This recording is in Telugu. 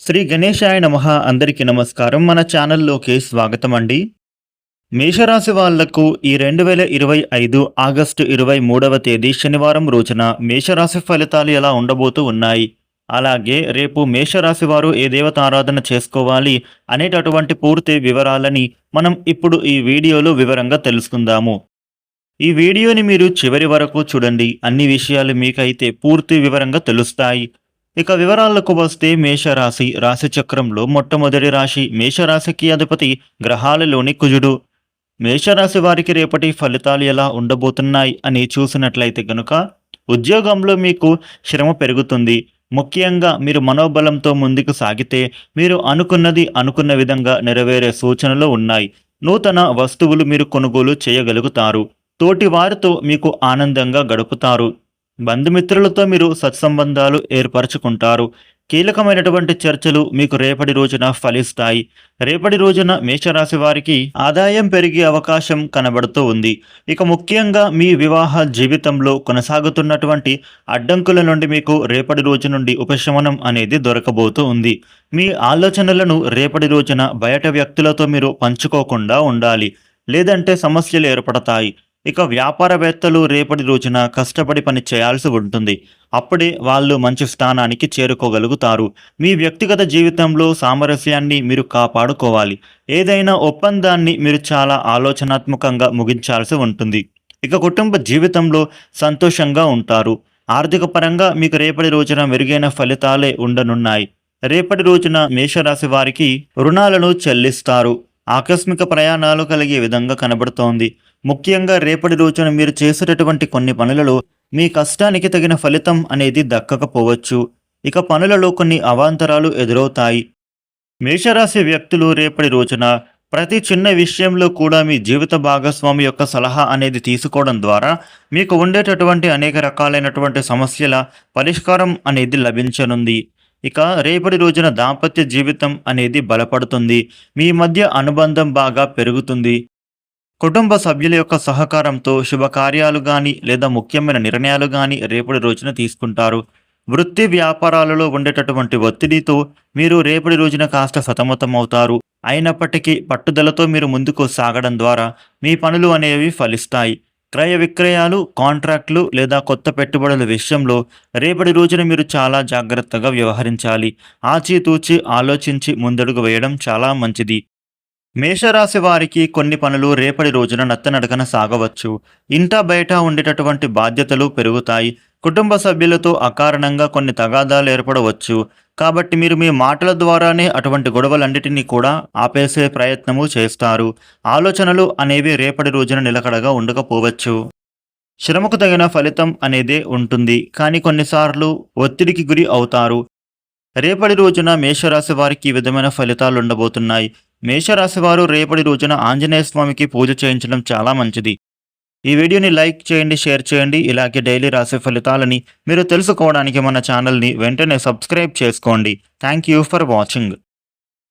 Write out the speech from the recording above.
శ్రీ గణేశాయ నమ అందరికీ నమస్కారం. మన ఛానల్లోకి స్వాగతం అండి మేషరాశి వాళ్ళకు ఈ రెండు వేల ఇరవై ఐదు ఆగస్టు ఇరవై మూడవ తేదీ శనివారం రోజున మేషరాశి ఫలితాలు ఎలా ఉండబోతూ ఉన్నాయి? అలాగే రేపు మేషరాశి వారు ఏ దేవత ఆరాధన చేసుకోవాలి అనేటటువంటి పూర్తి వివరాలని మనం ఇప్పుడు ఈ వీడియోలో వివరంగా తెలుసుకుందాము. ఈ వీడియోని మీరు చివరి వరకు చూడండి. అన్ని విషయాలు మీకైతే పూర్తి వివరంగా తెలుస్తాయి. ఇక వివరాలకు వస్తే మేషరాశి రాశి చక్రంలో మొట్టమొదటి రాశి మేషరాశికి అధిపతి గ్రహాలలోని కుజుడు. మేషరాశి వారికి రేపటి ఫలితాలు ఎలా ఉండబోతున్నాయి అని చూసినట్లయితే గనుక ఉద్యోగంలో మీకు శ్రమ పెరుగుతుంది. ముఖ్యంగా మీరు మనోబలంతో ముందుకు సాగితే మీరు అనుకున్నది అనుకున్న విధంగా నెరవేరే సూచనలు ఉన్నాయి. నూతన వస్తువులు మీరు కొనుగోలు చేయగలుగుతారు. తోటి వారితో మీకు ఆనందంగా గడుపుతారు. బంధుమిత్రులతో మీరు సత్సంబంధాలు ఏర్పరచుకుంటారు. కీలకమైనటువంటి చర్చలు మీకు రేపటి రోజున ఫలిస్తాయి. రేపటి రోజున మేషరాశి వారికి ఆదాయం పెరిగే అవకాశం కనబడుతూ ఉంది. ఇక ముఖ్యంగా మీ వివాహ జీవితంలో కొనసాగుతున్నటువంటి అడ్డంకుల నుండి మీకు రేపటి రోజు నుండి ఉపశమనం అనేది దొరకబోతూ ఉంది. మీ ఆలోచనలను రేపటి రోజున బయట వ్యక్తులతో మీరు పంచుకోకుండా ఉండాలి. లేదంటే సమస్యలు ఏర్పడతాయి. ఇక వ్యాపారవేత్తలు రేపటి రోజున కష్టపడి పని చేయాల్సి ఉంటుంది. అప్పుడే వాళ్ళు మంచి స్థానానికి చేరుకోగలుగుతారు. మీ వ్యక్తిగత జీవితంలో సామరస్యాన్ని మీరు కాపాడుకోవాలి. ఏదైనా ఒప్పందాన్ని మీరు చాలా ఆలోచనాత్మకంగా ముగించాల్సి ఉంటుంది. ఇక కుటుంబ జీవితంలో సంతోషంగా ఉంటారు. ఆర్థిక పరంగా మీకు రేపటి రోజున మెరుగైన ఫలితాలే ఉండనున్నాయి. రేపటి రోజున మేషరాశి వారికి రుణాలను చెల్లిస్తారు. ఆకస్మిక ప్రయాణాలు కలిగే విధంగా కనబడుతోంది. ముఖ్యంగా రేపటి రోజున మీరు చేసేటటువంటి కొన్ని పనులలో మీ కష్టానికి తగిన ఫలితం అనేది దక్కకపోవచ్చు. ఇక పనులలో కొన్ని అవాంతరాలు ఎదురవుతాయి. మేషరాశి వ్యక్తులు రేపటి రోజున ప్రతి చిన్న విషయంలో కూడా మీ జీవిత భాగస్వామి యొక్క సలహా అనేది తీసుకోవడం ద్వారా మీకు ఉండేటటువంటి అనేక రకాలైనటువంటి సమస్యల పరిష్కారం అనేది లభించనుంది. ఇక రేపటి రోజున దాంపత్య జీవితం అనేది బలపడుతుంది. మీ మధ్య అనుబంధం బాగా పెరుగుతుంది. కుటుంబ సభ్యుల యొక్క సహకారంతో శుభకార్యాలు కానీ లేదా ముఖ్యమైన నిర్ణయాలు కానీ రేపటి రోజున తీసుకుంటారు. వృత్తి వ్యాపారాలలో ఉండేటటువంటి ఒత్తిడితో మీరు రేపటి రోజున కాస్త సతమతమవుతారు. అయినప్పటికీ పట్టుదలతో మీరు ముందుకు సాగడం ద్వారా మీ పనులు అనేవి ఫలిస్తాయి. క్రయ విక్రయాలు కాంట్రాక్ట్లు లేదా కొత్త పెట్టుబడుల విషయంలో రేపటి రోజున మీరు చాలా జాగ్రత్తగా వ్యవహరించాలి. ఆచితూచి ఆలోచించి ముందడుగు వేయడం చాలా మంచిది. మేషరాశి వారికి కొన్ని పనులు రేపటి రోజున నత్తనడకన సాగవచ్చు. ఇంట బయట ఉండేటటువంటి బాధ్యతలు పెరుగుతాయి. కుటుంబ సభ్యులతో అకారణంగా కొన్ని తగాదాలు ఏర్పడవచ్చు. కాబట్టి మీరు మీ మాటల ద్వారానే అటువంటి గొడవలన్నిటినీ కూడా ఆపేసే ప్రయత్నము చేస్తారు. ఆలోచనలు అనేవి రేపటి రోజున నిలకడగా ఉండకపోవచ్చు. శ్రమకు తగిన ఫలితం అనేదే ఉంటుంది. కానీ కొన్నిసార్లు ఒత్తిడికి గురి అవుతారు. రేపటి రోజున మేషరాశి వారికి ఈ విధమైన ఫలితాలు ఉండబోతున్నాయి. మేషరాశి వారు రేపటి రోజున ఆంజనేయ స్వామికి పూజ చేయించడం చాలా మంచిది. ఈ వీడియోని లైక్ చేయండి షేర్ చేయండి. ఇలాగే డైలీ రాసే ఫలితాలని మీరు తెలుసుకోవడానికి మన ఛానల్ని వెంటనే సబ్స్క్రైబ్ చేసుకోండి. Thank you for watching.